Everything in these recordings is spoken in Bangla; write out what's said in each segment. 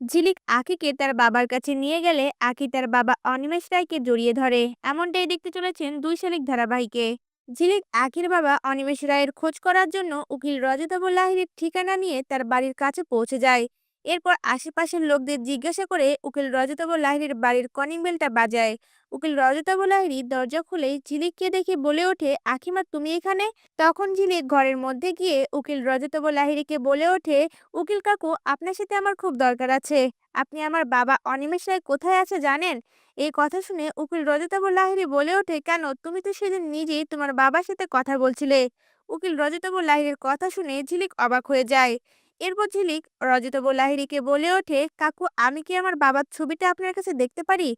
ঝিলিক আখিকে তার বাবার কাছে নিয়ে গেলে আখি তার বাবা অনিমেষ রায়কে জড়িয়ে ধরে। এমনটাই দেখতে চলেছেন দুই শালিক ধারাবাহিকে। ঝিলিক আখির বাবা অনিমেষ রায়ের খোঁজ করার জন্য উকিল রজতাবুল লাহিরের ঠিকানা নিয়ে তার বাড়ির কাছে পৌঁছে যায়। এরপর আশেপাশের লোকদের জিজ্ঞাসা করে উকিল রজতাবুল লাহিড়ীর বাড়ির কনিং বেলটা বাজায়। উকিল রজতাবুল লাহিড়ী দরজা খুলেই ঝিলিককে দেখে বলে ওঠে, আখিমা, তুমি এখানে? তখন ঝিলিক ঘরের মধ্যে গিয়ে উকিল রজতাবুল লাহিড়ীকে বলে ওঠে, উকিল কাকু, আপনার সাথে আমার খুব দরকার আছে। আপনি আমার বাবা অনিমেষ রায় কোথায় আছে জানেন? এই কথা শুনে উকিল রজতাবুল লাহিড়ী বলে ওঠে, কেন? তুমি তো সেদিন নিজেই তোমার বাবার সাথে কথা বলছিলে। উকিল রজতাবুল লাহিড়ীর কথা শুনে ঝিলিক অবাক হয়ে যায়। এরপর ঝিলিক রজতাবুল লাহিড়ীকে বলে ওঠে, কাকু, আমি কি আমার বাবার ছবিটা আপনার কাছে দেখতে পারি?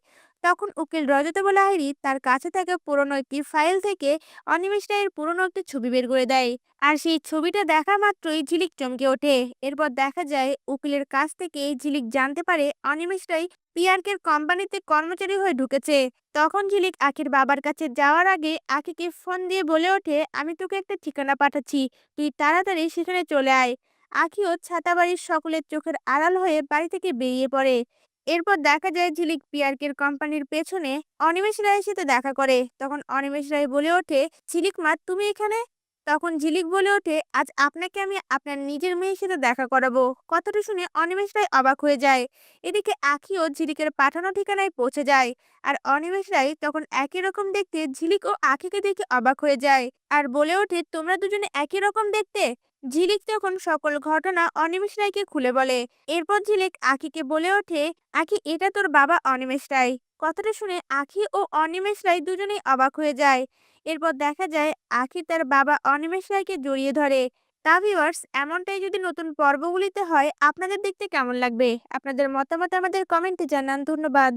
তখন উকিল রজতাবুল লাহিড়ী তার কাছে থাকা পুরনো একটি ফাইল থেকে অনিমেষ রায়ের পুরনো একটি ছবি বের করে দেয়। আর সেই ছবিটা দেখা মাত্রই ঝিলিক চমকে ওঠে। এরপর দেখা যায়, উকিলের কাছ থেকে ঝিলিক জানতে পারে অনিমেষ রায় পিয়ারকের কোম্পানিতে কর্মচারী হয়ে ঢুকেছে। তখন ঝিলিক আখির বাবার কাছে যাওয়ার আগে আখিকে ফোন দিয়ে বলে ওঠে, আমি তোকে একটা ঠিকানা পাঠাচ্ছি। তুই তাড়াতাড়ি সেখানে চলে আয়। আখিও ছাতাবাড়ির সকলের চোখের আড়াল হয়ে বাড়ি থেকে বেরিয়ে পড়ে। এরপর দেখা যায় ঝিলিক পিয়ারকের কোম্পানির পেছনে অনিমেষ রায়ের সাথে দেখা করে। তখন অনিমেষ রায় বলে ওঠে, ঝিলিক মা, তুমি এখানে? তখন ঝিলিক বলে ওঠে, আজ আপনাকে আমি আপনার নিজের মেয়ের সাথে দেখা করাবো। কথাটা শুনে অনিমেষ রায় অবাক হয়ে যায়। এদিকে আখিও ঝিলিকের পাঠানো ঠিকানায় পৌঁছে যায় আর অনিমেষ রায় তখন একই রকম দেখতে ঝিলিক ও আখিকে দেখে অবাক হয়ে যায়। আর বলে ওঠে, তোমরা দুজনে একই রকম দেখতে? ঝিলিক তখন সকল ঘটনা অনিমেষ রায়কে খুলে বলে। এরপর ঝিলিক আখিকে বলে ওঠে, আখি, এটা তোর বাবা অনিমেষ রায়। কথাটা শুনে আখি ও অনিমেষ রায় দুজনেই অবাক হয়ে যায়। এরপর দেখা যায়, আখি তার বাবা অনিমেষ রায়কে জড়িয়ে ধরে। তা ভিউয়ার্স এমনটাই যদি নতুন পর্বগুলিতে হয়, আপনাদের দেখতে কেমন লাগবে? আপনাদের মতামত আমাদের কমেন্টে জানান। ধন্যবাদ।